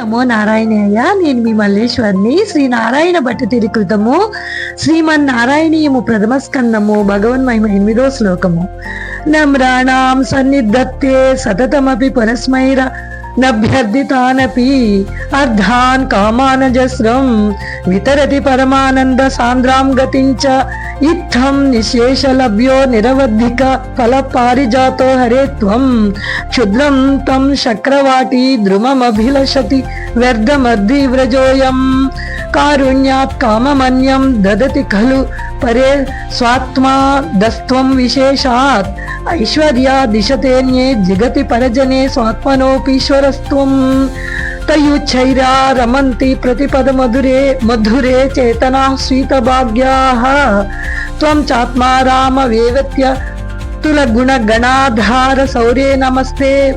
నమో నారాయణయ్య. నేను మీ మల్లేశ్వర్ని. శ్రీ నారాయణ భట్ట తిరికృతము. శ్రీమన్ నారాయణీయము ప్రథమ స్కందము. భగవన్ మహిమ ఎనిమిదో శ్లోకము. నమ్రాణాం సన్నిధత్తే సతతమపి పరస్మైర నభ్యర్థితానపి అర్ధాన్ కామానజస్రం వితరతి పరమానంద సాంద్రాం గతించ इत्थं निशेषलभ्यो निरवधिक फल पारिजातो हरे त्वं। क्षुद्रं तं शक्रवाटी द्रुमम अभिलषति द्रुममभिलषति व्यर्थमद्रिव्रजोऽयं कारुण्यात् काममन्यं ददति खलु परे स्वात्मा दस्त्वं विशेषात्। ऐश्वर्या दिशतेऽन्ये जिगति परजने स्वात्मनोऽपीश्वरस्त्वम् युच्छैरा रमन्ति प्रतिपदमधुरे मधुरे चेतनाः स्वीतभाग्याः। त्वं चात्मा रामवेवत्य तुलगुणगणाधारसौरे नमस्ते।